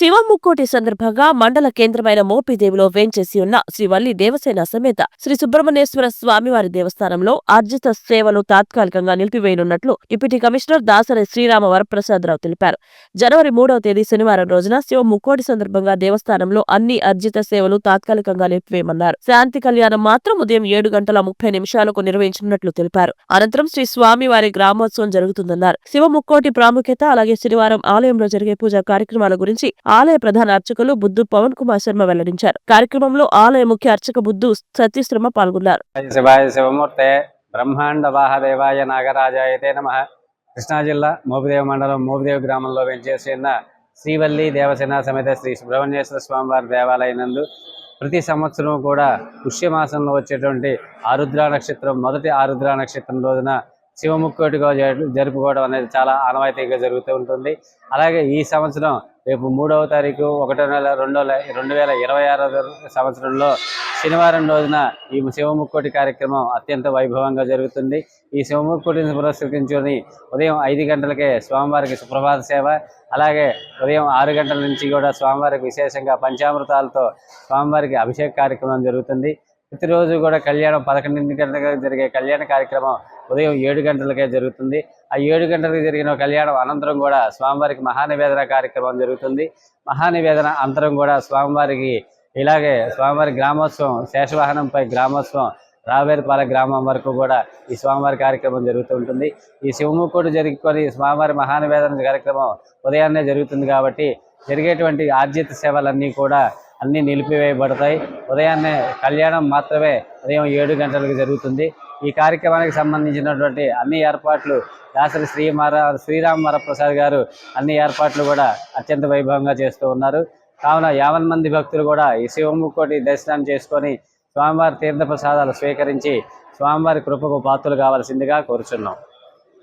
శివముక్కోటి సందర్భంగా మండల కేంద్రమైన మోపిదేవిలో వేంచేసి ఉన్న శ్రీవల్లి దేవసేన సమేత శ్రీ సుబ్రహ్మణ్యేశ్వర స్వామివారి దేవస్థానంలో ఆర్జిత సేవలు తాత్కాలికంగా నిలిపివేయనున్నట్లు డిప్యూటీ కమిషనర్ దాసరి శ్రీరామ వరప్రసాదరావు తెలిపారు. జనవరి మూడవ తేదీ శనివారం రోజున శివ ముక్కోటి సందర్భంగా దేవస్థానంలో అన్ని అర్జిత సేవలు తాత్కాలికంగా నిలిపివేయమన్నారు. శాంతి కళ్యాణం మాత్రం ఉదయం ఏడు గంటల ముప్పై నిమిషాలకు నిర్వహించనున్నట్లు తెలిపారు. అనంతరం శ్రీ స్వామివారి గ్రామోత్సవం జరుగుతుందన్నారు. శివ ముక్కోటి ప్రాముఖ్యత అలాగే శనివారం ఆలయంలో జరిగే పూజా కార్యక్రమాల గురించి ఆలయ ప్రధాన అర్చకులు బుద్ధు పవన్ కుమార్ శర్మ వెల్లడించారు. కార్యక్రమంలో ఆలయ ముఖ్య అర్చక బుద్ధు సతీశ్రమ పాల్గొన్నారు. బ్రహ్మాండ వాహదేవాయ నాగరాజాయతే నమ. కృష్ణా జిల్లా మోపిదేవ మండలం మోపిదేవ గ్రామంలో వెంచేసిన శ్రీవల్లి దేవసేన సమేత శ్రీ సుబ్రహ్మణ్యేశ్వర స్వామివారి దేవాలయం నందు ప్రతి సంవత్సరం కూడా పుష్యమాసంలో వచ్చేటువంటి ఆరుద్ర నక్షత్రం మొదటి ఆరుద్ర నక్షత్రం రోజున శివముక్కోటిగా జరుపుకోవడం అనేది చాలా ఆనవాయితీగా జరుగుతూ ఉంటుంది. అలాగే ఈ సంవత్సరం రేపు మూడవ తారీఖు ఒకటో నెల రెండో రెండు వేల ఇరవై ఆరో సంవత్సరంలో శనివారం రోజున ఈ శివముక్కోటి కార్యక్రమం అత్యంత వైభవంగా జరుగుతుంది. ఈ శివముక్కోటిని పురస్కరించుకొని ఉదయం ఐదు గంటలకే స్వామివారికి సుప్రభాత సేవ అలాగే ఉదయం ఆరు గంటల నుంచి కూడా స్వామివారికి విశేషంగా పంచామృతాలతో స్వామివారికి అభిషేక కార్యక్రమం జరుగుతుంది. ప్రతిరోజు కూడా కళ్యాణం పదకొండు గంటలకు జరిగే కళ్యాణ కార్యక్రమం ఉదయం ఏడు గంటలకే జరుగుతుంది. ఆ ఏడు గంటలకు జరిగిన కళ్యాణం అనంతరం కూడా స్వామివారికి మహానివేదన కార్యక్రమం జరుగుతుంది. మహానివేదన అంతరం కూడా స్వామివారికి ఇలాగే స్వామివారి గ్రామోత్సవం శేషవాహనంపై గ్రామోత్సవం రావేరుపాల గ్రామం వరకు కూడా ఈ స్వామివారి కార్యక్రమం జరుగుతూ ఉంటుంది. ఈ శివముక్కుడు జరుగుకొని స్వామివారి మహానివేదన కార్యక్రమం ఉదయాన్నే జరుగుతుంది కాబట్టి జరిగేటువంటి ఆర్జిత సేవలన్నీ కూడా అన్నీ నిలిపివేయబడతాయి. ఉదయాన్నే కళ్యాణం మాత్రమే ఉదయం ఏడు గంటలకు జరుగుతుంది. ఈ కార్యక్రమానికి సంబంధించినటువంటి అన్ని ఏర్పాట్లు దాసరి శ్రీ మార శ్రీరామ్ వరప్రసాద్ గారు అన్ని ఏర్పాట్లు కూడా అత్యంత వైభవంగా చేస్తూ ఉన్నారు. కావున యావన్ మంది భక్తులు కూడా ఈ శివముక్కోటి దర్శనం చేసుకొని స్వామివారి తీర్థ ప్రసాదాలు స్వీకరించి స్వామివారి కృపకు పాత్రలు కావాల్సిందిగా కోరుచున్నాం.